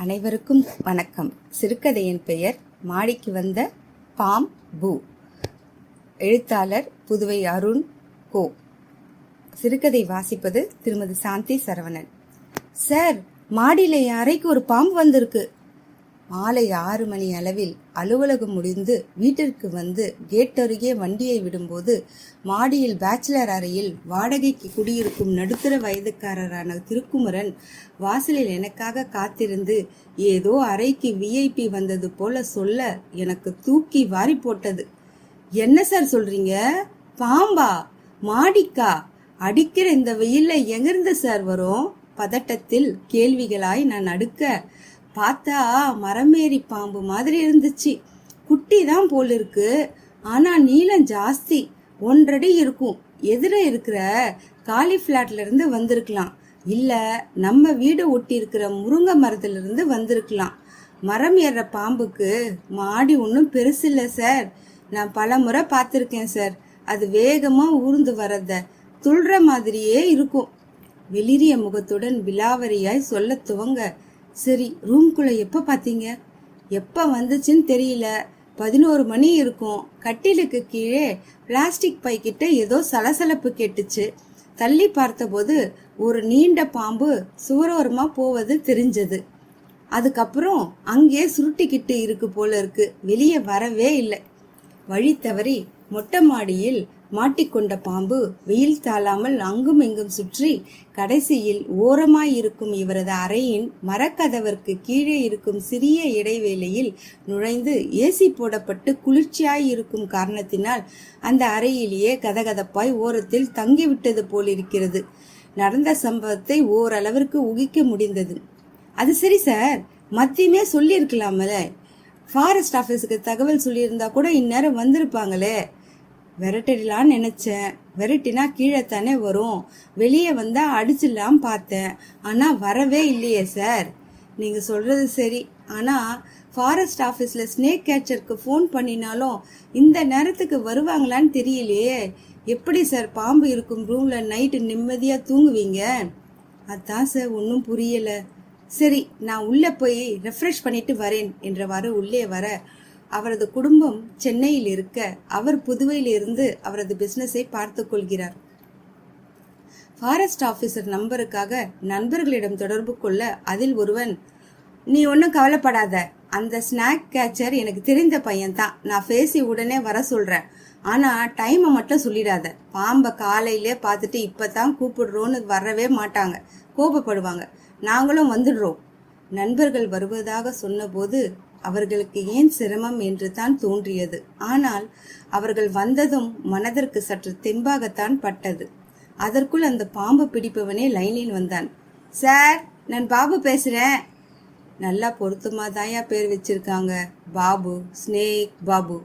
அனைவருக்கும் வணக்கம். சிறுகதையின் பெயர் மாடிக்கு வந்த பாம் பூ. எழுத்தாளர் புதுவை அருண் கோ. சிறுகதை வாசிப்பது திருமதி சாந்தி சரவணன். சார் மாடியில என் அறைக்கு ஒரு பாம்பு வந்திருக்கு. மாலை ஆறு மணி அளவில் அலுவலகம் முடிந்து வீட்டிற்கு வந்து கேட் அருகே வண்டியை விடும்போது மாடியில் பேச்சுலர் அறையில் வாடகைக்கு குடியிருக்கும் நடுத்தர வயதுக்காரரான திருக்குமரன் வாசலில் எனக்காக காத்திருந்து ஏதோ அறைக்கு விஐபி வந்தது போல சொல்ல எனக்கு தூக்கி வாரி போட்டது. என்ன சார் சொல்றீங்க? பாம்பா? மாடிக்கா? அடிக்கிற இந்த வெயில்ல எங்கிருந்து சார் வரும்? பதட்டத்தில் கேள்விகளாய் நான் அடுக்க பார்த்தா மரமேறி பாம்பு மாதிரி இருந்துச்சு. குட்டி தான் போல் இருக்கு ஆனால் நீளம் ஜாஸ்தி. ஒன்றடி இருக்கும். எதிர இருக்கிற? காலி வந்திருக்கலாம். இல்லை நம்ம வீடு ஒட்டி இருக்கிற முருங்கை மரத்துலேருந்து வந்திருக்கலாம். மரம் ஏறுற பாம்புக்கு மாடி ஒன்றும் பெருசு இல்லை சார். நான் பல முறை பார்த்துருக்கேன் சார். அது வேகமாக ஊர்ந்து வரத துள்ற மாதிரியே இருக்கும். வெளிரிய முகத்துடன் விலாவரியாய் சொல்ல துவங்க சரி ரூம்குள்ளே எப்போ பார்த்தீங்க எப்போ வந்துச்சுன்னு தெரியல. பதினோரு மணி இருக்கும். கட்டிலுக்கு கீழே பிளாஸ்டிக் பை ஏதோ சலசலப்பு கேட்டுச்சு. தள்ளி பார்த்தபோது ஒரு நீண்ட பாம்பு சுவரோரமாக போவது தெரிஞ்சது. அதுக்கப்புறம் அங்கே சுருட்டிக்கிட்டு இருக்கு போல இருக்கு. வெளியே வரவே இல்லை. வழி தவறி மொட்டை மாடியில் மாட்டிக்கொண்ட பாம்பு வெயில் தாழாமல் அங்கும் இங்கும் சுற்றி கடைசியில் ஓரமாயிருக்கும் இவரது அறையின் மரக்கதவிற்கு கீழே இருக்கும் சிறிய இடைவேளையில் நுழைந்து ஏசி போடப்பட்டு குளிர்ச்சியாயிருக்கும் காரணத்தினால் அந்த அறையிலேயே கதகதப்பாய் ஓரத்தில் தங்கிவிட்டது போலிருக்கிறது. நடந்த சம்பவத்தை ஓரளவிற்கு ஊகிக்க முடிந்தது. அது சரி சார் மத்தியுமே சொல்லியிருக்கலாமல. ஃபாரஸ்ட் ஆஃபீஸுக்கு தகவல் சொல்லியிருந்தா கூட இந்நேரம் வந்திருப்பாங்களே. விரட்டிடலான்னு நினச்சேன். விரட்டினா கீழே தானே வரும். வெளியே வந்தால் அடிச்சிடலாம் பார்த்தேன். ஆனால் வரவே இல்லையே சார் நீங்கள் சொல்கிறது சரி. ஆனால் ஃபாரஸ்ட் ஆஃபீஸில் ஸ்னேக் கேச்சருக்கு ஃபோன் பண்ணினாலும் இந்த நேரத்துக்கு வருவாங்களான்னு தெரியலையே. எப்படி சார் பாம்பு இருக்கும் ரூமில் நைட்டு நிம்மதியாக தூங்குவீங்க? அதான் சார் ஒன்றும் புரியலை. சரி நான் உள்ளே போய் ரெஃப்ரெஷ் பண்ணிட்டு வரேன் என்றவாறு உள்ளே வர அவரது குடும்பம் சென்னையில் இருக்க அவர் புதுவையில் இருந்து அவரது பிசினஸை பார்த்து கொள்கிறார். ஃபாரஸ்ட் ஆஃபீஸர் நம்பருக்காக நண்பர்களிடம் தொடர்பு கொள்ள அதில் ஒருவன் நீ ஒன்றும் கவலைப்படாத. அந்த ஸ்நாக் கேச்சர் எனக்கு தெரிந்த பையன்தான். நான் பேசி உடனே வர சொல்கிறேன் ஆனால் டைமை மட்டும் சொல்லிடாத. பாம்பை காலையிலே பார்த்துட்டு இப்போ தான் கூப்பிடுறோன்னு வரவே மாட்டாங்க. கோபப்படுவாங்க. நாங்களும் வந்துடுறோம். நண்பர்கள் வருவதாக சொன்னபோது அவர்களுக்கு ஏன் சிரமம் என்று தான் தோன்றியது. ஆனால் அவர்கள் வந்ததும் மனதிற்கு சற்று தெம்பாகத்தான் பட்டது. அதற்குள் அந்த பாம்பு பிடிப்பவனே லைனில் வந்தான். சார் நான் பாபு பேசுறேன். நல்லா பொருத்தமாக தாயா பேர் வச்சிருக்காங்க. பாபு ஸ்னேக் பாபு.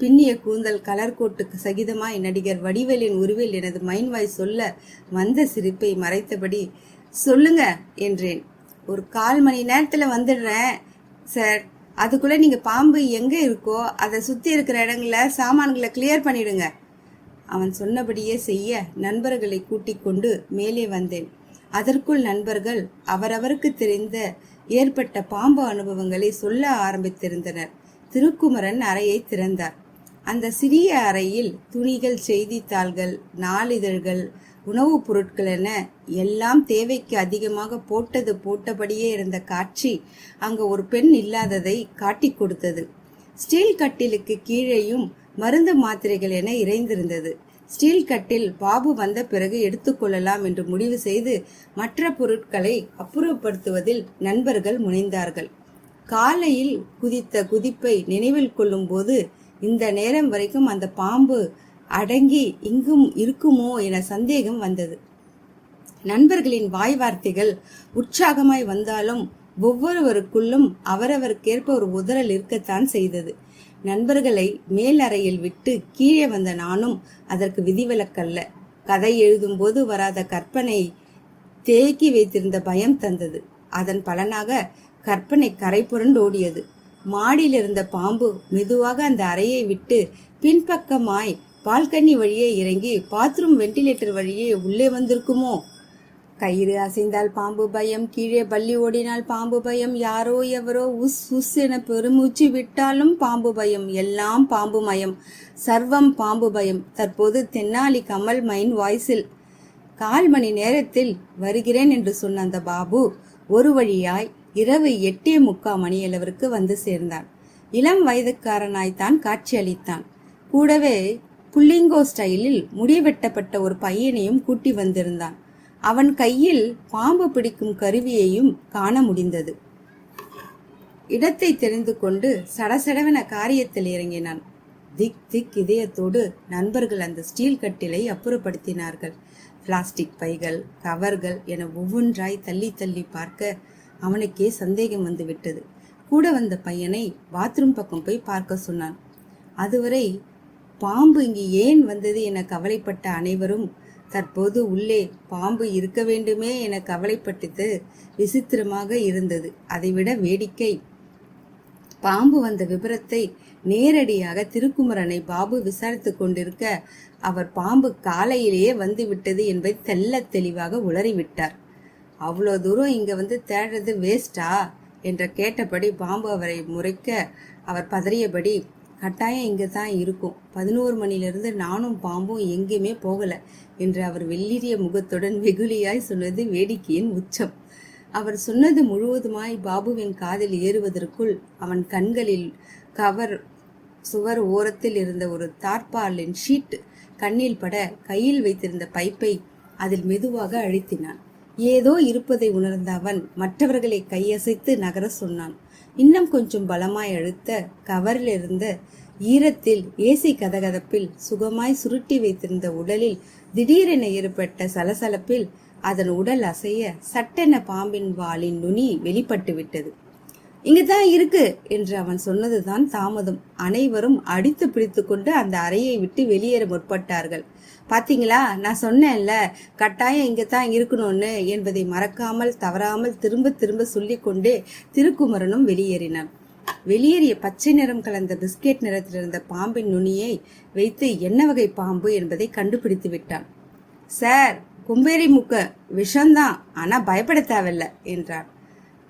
பின்னிய கூந்தல் கலர் கோட்டுக்கு சகிதமாய் நடிகர் வடிவேலின் உருவில் எனது மைண்ட் வாய் சொல்ல வந்த சிரிப்பை மறைத்தபடி சொல்லுங்க என்றேன். ஒரு கால் மணி நேரத்தில் வந்துடுறேன் சார். அதுக்குள்ள நீங்க பாம்பு எங்க இருக்கோ அதை சுத்தி இருக்கிற இடங்கள சாமான்களை கிளியர் பண்ணிடுங்க. அவன் சொன்னபடியே செய்ய நண்பர்களை கூட்டிக் கொண்டு மேலே வந்தேன். அதற்குள் நண்பர்கள் அவரவருக்கு தெரிந்த ஏற்பட்ட பாம்பு அனுபவங்களை சொல்ல ஆரம்பித்திருந்தனர். திருக்குமரன் அறையை திறந்தார். அந்த சிறிய அறையில் துணிகள் செய்தித்தாள்கள் நாளிதழ்கள் உணவுப் பொருட்கள் என எல்லாம் தேவைக்கு அதிகமாக போட்டது போட்டபடியே இருந்த காட்சி அங்கு ஒரு பெண் இல்லாததை காட்டிக் கொடுத்தது. ஸ்டீல் கட்டிலுக்கு கீழேயும் மருந்து மாத்திரைகள் என இறைந்திருந்தது. ஸ்டீல் கட்டில் பாபு வந்த பிறகு எடுத்துக்கொள்ளலாம் என்று முடிவு செய்து மற்ற பொருட்களை அப்புறப்படுத்துவதில் நண்பர்கள் முனைந்தார்கள். காலையில் குதித்த குதிப்பை நினைவில் கொள்ளும் போது இந்த நேரம் வரைக்கும் அந்த பாம்பு அடங்கி இங்கும் இருக்குமோ என சந்தேகம் வந்தது. நண்பர்களின் வாய் வார்த்தைகள் உற்சாகமாய் வந்தாலும் ஒவ்வொருவருக்குள்ளும் அவரவருக்கேற்ப ஒரு உதறல் இருக்கத்தான் செய்தது. நண்பர்களை மேல் அறையில் விட்டு கீழே வந்த நானும் அதற்கு விதிவிலக்கல்ல. கதை எழுதும்போது வராத கற்பனை தேக்கி வைத்திருந்த பயம் தந்தது. அதன் பலனாக கற்பனை கரை புரண்டோடியது. மாடியில் இருந்த பாம்பு மெதுவாக அந்த அறையை விட்டு பின்பக்கமாய் பால்கனி வழியே இறங்கி பாத்ரூம் வென்டிலேட்டர் வழியே உள்ளே வந்திருக்குமோ? கயிறு அசைந்தால் பாம்பு பயம் கீழே பள்ளி ஓடினால் பாம்பு பயம் யாரோ எவரோ உஸ் உஸ் என பெருமூச்சு விட்டாலும் பாம்பு பயம் எல்லாம் பாம்பு மயம் சர்வம் பாம்பு பயம். தற்போது தென்னாலி கமல் மைன் வாய்ஸில் கால் மணி நேரத்தில் வருகிறேன் என்று சொன்ன அந்த பாபு ஒரு வழியாய் இரவு எட்டே முக்கா மணியளவிற்கு வந்து சேர்ந்தான். இளம் வயதுக்காரனாய்த்தான் காட்சியளித்தான் கூடவே புள்ளிங்கோ ஸ்டைலில் முடி வெட்டப்பட்ட ஒரு பையனையும் கூட்டி வந்திருந்தான். அவன் கையில் பாம்பு பிடிக்கும் கருவியையும் காண முடிந்தது. இடத்தை தெரிந்து கொண்டு சடசடவென காரியத்தில் இறங்கினான். திக் திக் இதயத்தோடு நண்பர்கள் அந்த ஸ்டீல் கட்டிலை அப்புறப்படுத்தினார்கள். பிளாஸ்டிக் பைகள் கவர்கள் என ஒவ்வொன்றாய் தள்ளி தள்ளி பார்க்க அவனுக்கே சந்தேகம் வந்துவிட்டது. கூட வந்த பையனை பாத்ரூம் பக்கம் போய் பார்க்க சொன்னான். அதுவரை பாம்பு இங்கு ஏன் வந்தது என கவலைப்பட்ட அனைவரும் தற்போது உள்ளே பாம்பு இருக்க வேண்டுமே என கவலைப்பட்டது விசித்திரமாக இருந்தது. அதைவிட வேடிக்கை. பாம்பு வந்த விபரத்தை நேரடியாக திருக்குமரனை பாபு விசாரித்துக் கொண்டிருக்க அவர் பாம்பு காலையிலேயே வந்து விட்டது என்பதை தெல்ல தெளிவாக உளறிவிட்டார். அவ்வளோ தூரம் இங்க வந்து தேடுறது வேஸ்டா என்ற கேட்டபடி பாம்பு அவரை முறைக்க அவர் பதறியபடி கட்டாயம் இங்கே தான் இருக்கும். பதினோரு மணிலிருந்து நானும் பாம்பும் எங்கேயுமே போகலை என்று அவர் வெள்ளிரிய முகத்துடன் வெகுளியாய் சொன்னது வேடிக்கையின் உச்சம். அவர் சொன்னது முழுவதுமாய் பாபுவின் காதில் ஏறுவதற்குள் அவன் கண்களில் கவர் சுவர் ஓரத்தில் இருந்த ஒரு தார்பாலின் ஷீட் கண்ணில் பட கையில் வைத்திருந்த பைப்பை அதில் மெதுவாக அழுத்தினான். ஏதோ இருப்பதை உணர்ந்த அவன் மற்றவர்களை கையசைத்து நகர சொன்னான். இன்னும் கொஞ்சம் பலமாய் அழுத்த கவரிலிருந்த ஈரத்தில் ஏசி கதகதப்பில் சுகமாய் சுருட்டி வைத்திருந்த உடலில் திடீரென ஏற்பட்ட சலசலப்பில் அதன் உடல் அசைய சட்டென பாம்பின் வாளின் நுனி வெளிப்பட்டு விட்டது இங்குதான் இருக்கு என்று அவன் சொன்னதுதான் தாமதம். அனைவரும் அடித்து பிடித்து கொண்டு அந்த அறையை விட்டு வெளியேற முற்பட்டார்கள். பாத்தீங்களா? நான் சொன்னேன்ல கட்டாயம் இங்கே தான் இருக்கணும்னு என்பதை மறக்காமல் தவறாமல் திரும்ப திரும்ப சொல்லிக்கொண்டே திருக்குமரனும் வெளியேறினான். வெளியேறிய பச்சை நிறம் கலந்த பிஸ்கெட் நிறத்தில் இருந்த பாம்பின் நுனியை வைத்து என்ன வகை பாம்பு என்பதை கண்டுபிடித்து விட்டான். சார் கும்பேரி முக்க விஷம்தான் ஆனா பயப்பட தேவையில்ல என்றான்.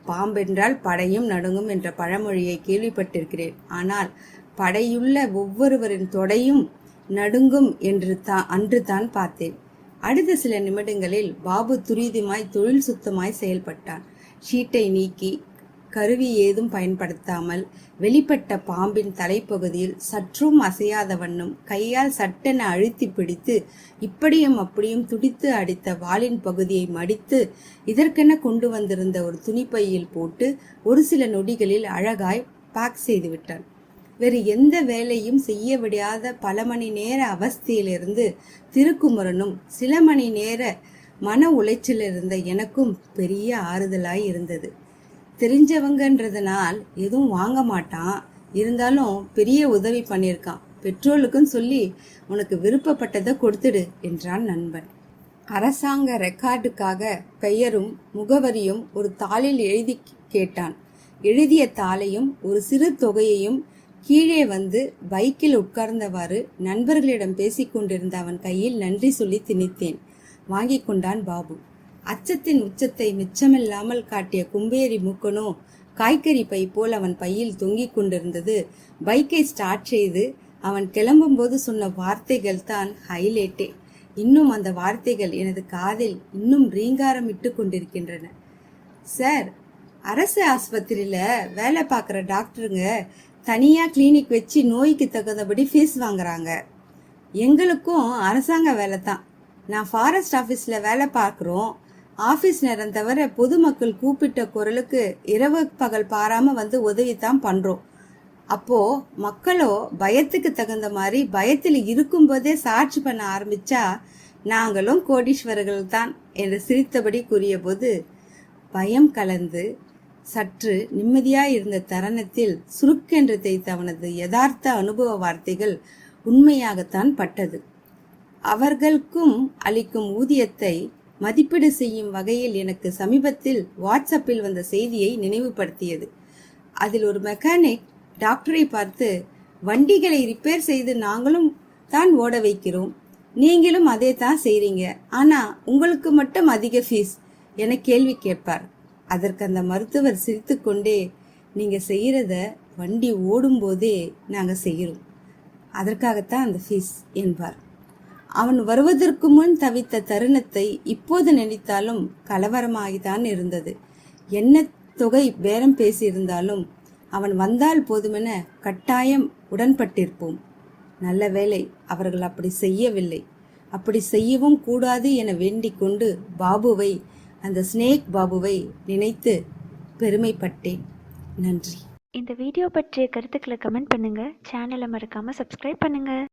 பாம்பென்றால் படையும் நடுங்கும் என்ற பழமொழியை கேள்விப்பட்டிருக்கிறேன். ஆனால் படையுள்ள ஒவ்வொருவரின் தொடையும் நடுங்கும் என்று தான் அன்று தான் பார்த்தேன். அடுத்த சில நிமிடங்களில் பாபு துரிதமாய் தொழில் சுத்தமாய் செயல்பட்டான். ஷீட்டை நீக்கி கருவி ஏதும் பயன்படுத்தாமல் வெளிப்பட்ட பாம்பின் தலைப்பகுதியில் சற்றும் அசையாத வண்ணம் கையால் சட்டென அழுத்தி பிடித்து இப்படியும் அப்படியும் துடித்து அடித்த வாளின் பகுதியை மடித்து இதற்கென கொண்டு வந்திருந்த ஒரு துணிப்பையில் போட்டு ஒரு சில நொடிகளில் அழகாய் பேக் செய்துவிட்டான் வேறு எந்த வேலையும் செய்ய விடாத பல மணி நேர அவஸ்தையிலிருந்து திருக்குமரனும் சில மணி நேர மன உளைச்சலிருந்த எனக்கும் பெரிய ஆறுதலாய் இருந்தது. தெரிஞ்சவங்கன்றதுனால் எதுவும் வாங்க மாட்டான். இருந்தாலும் பெரிய உதவி பண்ணியிருக்கான். பெட்ரோலுக்கும் சொல்லி உனக்கு விருப்பப்பட்டதை கொடுத்துடு என்றான் நண்பன். அரசாங்க ரெக்கார்டுக்காக பெயரும் முகவரியும் ஒரு தாளில் எழுதி கேட்டான். எழுதிய தாளையும் ஒரு சிறு தொகையையும் கீழே வந்து பைக்கில் உட்கார்ந்தவாறு நண்பர்களிடம் பேசிக்கொண்டிருந்த அவன் கையில் நன்றி சொல்லி திணித்தேன். வாங்கிக் கொண்டான் பாபு. அச்சத்தின் உச்சத்தை மிச்சமில்லாமல் காட்டிய கும்பேரி மூக்கனோ காய்கறி பை போல் அவன் பையில் தொங்கிக் கொண்டிருந்தது. பைக்கை ஸ்டார்ட் செய்து அவன் கிளம்பும்போது சொன்ன வார்த்தைகள் தான் ஹைலைட்டே இன்னும் அந்த வார்த்தைகள் எனது காதில் இன்னும் ரீங்காரம் இட்டு கொண்டிருக்கின்றன. சார் அரசு ஆஸ்பத்திரியில் வேலை பார்க்குற டாக்டருங்க தனியாக கிளினிக் வச்சு நோய்க்கு தகுந்தபடி ஃபீஸ் வாங்குறாங்க. எங்களுக்கும் அரசாங்க வேலை தான். நான் ஃபாரஸ்ட் ஆஃபீஸில் வேலை பார்க்குறோம். ஆஃபீஸ் நேரம் தவிர பொதுமக்கள் கூப்பிட்ட குரலுக்கு இரவு பகல் பாராம வந்து உதவி தான் பண்றோம். அப்போ மக்களோ பயத்துக்கு தகுந்த மாதிரி பயத்தில் இருக்கும்போதே சாட்சி பண்ண ஆரம்பிச்சா நாங்களும் கோடீஸ்வரர்கள் தான் என்று சிரித்தபடி கூறியபோது பயம் கலந்து சற்று நிம்மதியாய் இருந்த தருணத்தில் சுருக்கென்று தேய்த்த அவனது யதார்த்த அனுபவ வார்த்தைகள் உண்மையாகத்தான் பட்டது. அவர்களுக்கும் அளிக்கும் ஊதியத்தை மதிப்பீடு செய்யும் வகையில் எனக்கு சமீபத்தில் வாட்ஸ்அப்பில் வந்த செய்தியை நினைவுபடுத்தியது. அதில் ஒரு மெக்கானிக் டாக்டரை பார்த்து வண்டிகளை ரிப்பேர் செய்து நாங்களும் தான் ஓட வைக்கிறோம். நீங்களும் அதே தான் செய்கிறீங்க ஆனால் உங்களுக்கு மட்டும் அதிக ஃபீஸ் என கேள்வி கேட்பார். அதற்கு அந்த மருத்துவர் சிரித்துக்கொண்டே நீங்கள் செய்கிறத வண்டி ஓடும்போதே நாங்கள் செய்கிறோம் அதற்காகத்தான் அந்த ஃபீஸ் என்பார். அவன் வருவதற்கு முன் தவித்த தருணத்தை இப்போது நினைத்தாலும் கலவரமாகித்தான் இருந்தது. என்ன தொகை பேரம் பேசியிருந்தாலும் அவன் வந்தால் போதுமென கட்டாயம் உடன்பட்டிருப்போம். நல்ல வேளை அவர்கள் அப்படி செய்யவில்லை. அப்படி செய்யவும் கூடாது என வேண்டிக் கொண்டு பாபுவை அந்த ஸ்னேக் பாபுவை நினைத்து பெருமைப்பட்டேன். நன்றி. இந்த வீடியோ பற்றிய கருத்துக்களை கமெண்ட் பண்ணுங்கள் சேனலை மறக்காமல் சப்ஸ்கிரைப் பண்ணுங்கள்